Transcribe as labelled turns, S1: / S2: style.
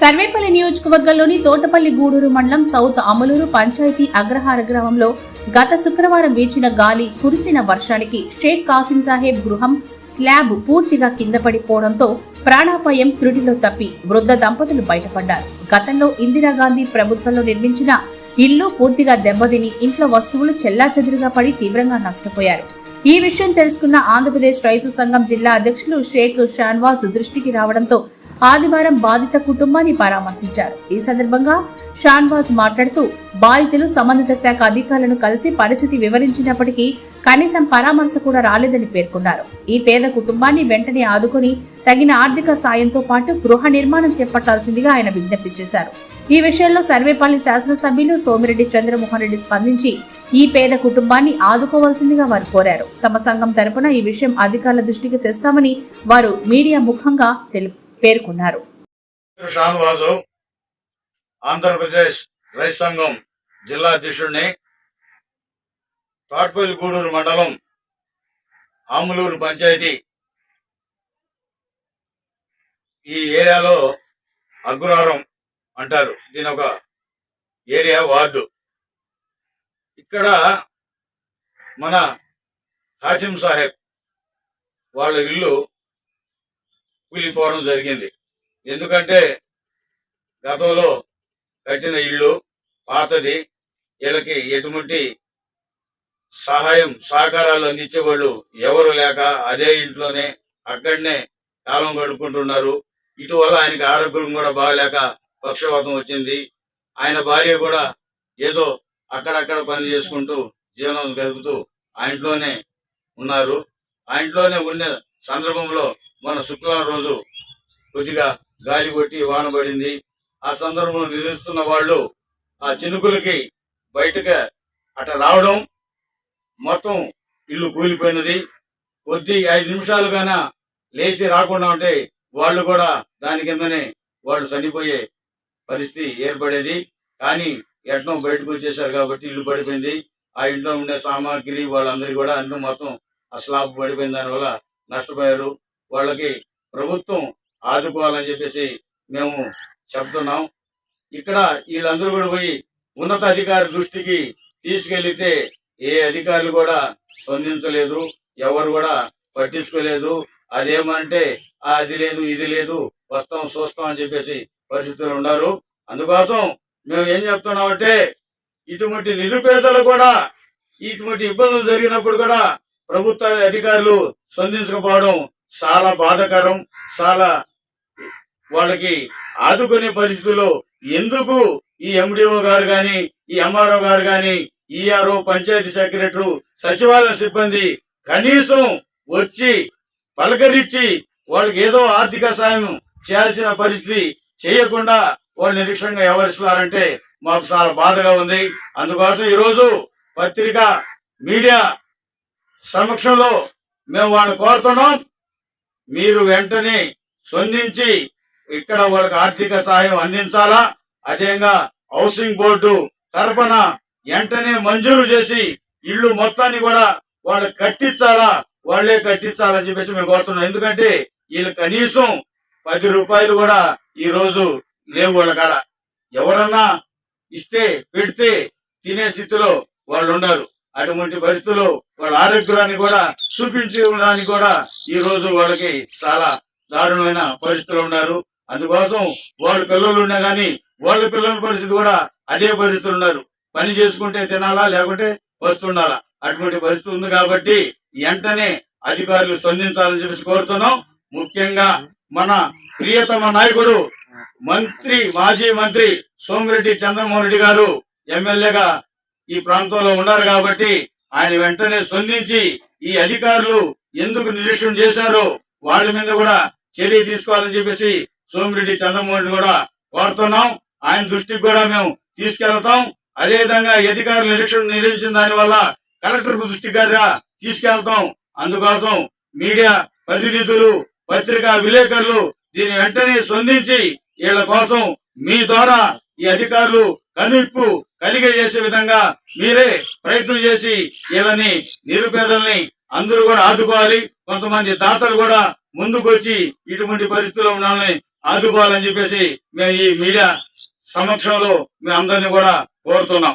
S1: సర్వేపల్లి నియోజకవర్గంలోని తోటపల్లి గూడూరు మండలం సౌత్ అమలూరు పంచాయతీ అగ్రహార గ్రామంలో గత శుక్రవారం వీచిన గాలి కురిసిన వర్షానికి షేక్ కాసిం సాహెబ్ గృహం స్లాబ్ పూర్తిగా కింద పడిపోవడంతో ప్రాణాపాయం త్రుటిలో తప్పి వృద్ధ దంపతులు బయటపడ్డారు. గతంలో ఇందిరాగాంధీ ప్రభుత్వంలో నిర్మించిన ఇల్లు పూర్తిగా దెబ్బతిని ఇంట్లో వస్తువులు చెల్లాచెదురుగా పడి తీవ్రంగా నష్టపోయారు. ఈ విషయం తెలుసుకున్న ఆంధ్రప్రదేశ్ రైతు సంఘం జిల్లా అధ్యక్షులు షేక్ షాన్వాస్ దృష్టికి రావడంతో ఆదివారం బాధిత కుటుంబాన్ని పరామర్శించారు. ఈ సందర్భంగా షాన్వాజ్ మాట్లాడుతూ బాధితులు సంబంధిత శాఖ అధికారులను కలిసి పరిస్థితి వివరించినప్పటికీ కనీసం పరామర్శ కూడా రాలేదని పేర్కొన్నారు. ఈ పేద కుటుంబాన్ని వెంటనే ఆదుకుని తగిన ఆర్థిక సాయంతో పాటు గృహ నిర్మాణం చేపట్టాల్సిందిగా ఆయన విజ్ఞప్తి చేశారు. ఈ విషయంలో సర్వేపల్లి శాసనసభ్యులు సోమిరెడ్డి చంద్రమోహన్ రెడ్డి స్పందించి ఈ పేద కుటుంబాన్ని ఆదుకోవాల్సిందిగా వారు కోరారు. తమ సంఘం తరపున ఈ విషయం అధికారుల దృష్టికి తెస్తామని వారు మీడియా ముఖంగా తెలుపు పేర్కొన్నారు.
S2: షాన్వాజు ఆంధ్రప్రదేశ్ రైతు సంఘం జిల్లా అధ్యక్షుడిని తోటపల్లి గూడూరు మండలం ఆములూరు పంచాయతీ ఈ ఏరియాలో అగ్రహారం అంటారు. దీని ఒక ఏరియా వార్డు. ఇక్కడ మన కాసిం సాహెబ్ వాళ్ళ ఇల్లు కూలిపోవడం జరిగింది. ఎందుకంటే గతంలో కట్టిన ఇల్లు పాతది వీళ్ళకి ఎటువంటి సహాయం సహకారాలు అందించేవాళ్ళు ఎవరు లేక అదే ఇంట్లోనే అక్కడనే కాలం గడుపుకుంటున్నారు. ఇటీవల ఆయనకి ఆరోగ్యం కూడా బాగలేక పక్షవాతం వచ్చింది. ఆయన భార్య కూడా ఏదో అక్కడక్కడ పని చేసుకుంటూ జీవనం గడుపుతూ ఆ ఇంట్లోనే ఉన్నారు. ఆ ఇంట్లోనే ఉన్న సందర్భంలో మన శుక్రవారం రోజు కొద్దిగా గాలి కొట్టి వాన పడింది. ఆ సందర్భంలో నిలుస్తున్న వాళ్ళు ఆ చినుకులకి బయటకు అట రావడం మొత్తం ఇల్లు కూలిపోయినది. కొద్ది ఐదు నిమిషాలుగానా లేచి రాకుండా ఉంటే వాళ్ళు కూడా దాని కిందనే వాళ్ళు చనిపోయే పరిస్థితి ఏర్పడేది. కానీ ఎట్నం బయటకు వచ్చేసారు కాబట్టి ఇల్లు పడిపోయింది. ఆ ఇంట్లో ఉండే సామాగ్రి వాళ్ళందరికీ కూడా అన్ని మొత్తం ఆ స్లాబ్ పడిపోయిన దానివల్ల నష్టపోయారు. వాళ్ళకి ప్రభుత్వం ఆదుకోవాలని చెప్పేసి మేము చెప్తున్నాం. ఇక్కడ వీళ్ళందరూ కూడా పోయి ఉన్నత అధికారి దృష్టికి తీసుకెళ్ళితే ఏ అధికారులు కూడా స్పందించలేదు ఎవరు కూడా పట్టించుకోలేదు. అదేమంటే అది లేదు ఇది లేదు వస్తాం చూస్తాం అని చెప్పేసి పరిస్థితులు ఉన్నారు. అందుకోసం మేము ఏం చెప్తున్నామంటే ఇటువంటి నిరుపేదలు కూడా ఇటువంటి ఇబ్బందులు జరిగినప్పుడు కూడా ప్రభుత్వ అధికారులు స్పందించకపోవడం చాలా బాధాకరం చాలా వాళ్ళకి ఆదుకునే పరిస్థితుల్లో ఎందుకు ఈ ఎండిఓ గారు గాని ఈ ఎంఆర్ఓ గారు గాని ఈఆర్ఓ పంచాయతీ సెక్రటరీ సచివాలయ సిబ్బంది కనీసం వచ్చి పలకరించి వాళ్ళకి ఏదో ఆర్థిక సాయం చేయాల్సిన పరిస్థితి చేయకుండా వాళ్ళు నిరీక్షణగా వ్యవహరిస్తున్నారంటే మాకు చాలా బాధగా ఉంది. అందుకోసం ఈరోజు పత్రిక మీడియా సమక్షంలో మేము వాళ్ళని కోరుతున్నాం. మీరు వెంటనే స్పందించి ఇక్కడ వాళ్ళకి ఆర్థిక సహాయం అందించాలా? అదేగా హౌసింగ్ బోర్డు తరపున వెంటనే మంజూరు చేసి ఇల్లు మొత్తాన్ని కూడా వాళ్ళు కట్టించాలా? వాళ్ళే కట్టించాలని చెప్పేసి మేము కోరుతున్నాం. ఎందుకంటే వీళ్ళు కనీసం పది రూపాయలు కూడా ఈ రోజు లేవు వాళ్ళ కాడ. ఎవరన్నా ఇస్తే పెడితే తినే స్థితిలో వాళ్ళు ఉన్నారు అటువంటి పరిస్థితుల్లో వాళ్ళ ఆరోగ్యాన్ని కూడా చూపించడానికి కూడా ఈ రోజు వాళ్ళకి చాలా దారుణమైన పరిస్థితులు ఉన్నారు. అందుకోసం వాళ్ళ పిల్లలు ఉన్నా గానీ వాళ్ళ పిల్లల పరిస్థితి కూడా అదే పరిస్థితులు ఉన్నారు. పని చేసుకుంటే తినాలా లేకుంటే వస్తుండాలా అటువంటి పరిస్థితి ఉంది కాబట్టి వెంటనే అధికారులు స్పందించాలని చెప్పేసి కోరుతున్నాం. ముఖ్యంగా మన ప్రియతమ నాయకుడు మంత్రి మాజీ మంత్రి సోమిరెడ్డి చంద్రమోహన్ రెడ్డి గారు ఎమ్మెల్యేగా ఈ ప్రాంతంలో ఉన్నారు కాబట్టి ఆయన వెంటనే స్పందించి ఈ అధికారులు ఎందుకు నిరీక్షణ చేశారో వాళ్ళ మీద కూడా చర్య తీసుకోవాలని చెప్పేసి సోమిరెడ్డి చంద్రమోహన్ కూడా కోరుతున్నాం. ఆయన దృష్టికి కూడా మేము తీసుకెళ్తాం. అదే విధంగా ఈ అధికారులు నిరీక్షణ నిర్వహించిన దాని వల్ల కలెక్టర్ దృష్టికి కూడా తీసుకెళ్తాం. అందుకోసం మీడియా ప్రతినిధులు పత్రికా విలేకరులు దీని వెంటనే స్పందించి వీళ్ళ కోసం మీ ద్వారా ఈ అధికారులు కనువిప్పు కలిగ చేసే విధంగా మీరే ప్రయత్నం చేసి వీళ్ళని నిరుపేదల్ని అందరూ కూడా ఆదుకోవాలి. కొంతమంది దాతలు కూడా ముందుకు వచ్చి ఇటువంటి పరిస్థితుల్లో ఉండాలని ఆదుకోవాలని చెప్పేసి మేము ఈ మీడియా సమక్షంలో మేము అందరినీ కూడా కోరుతున్నాం.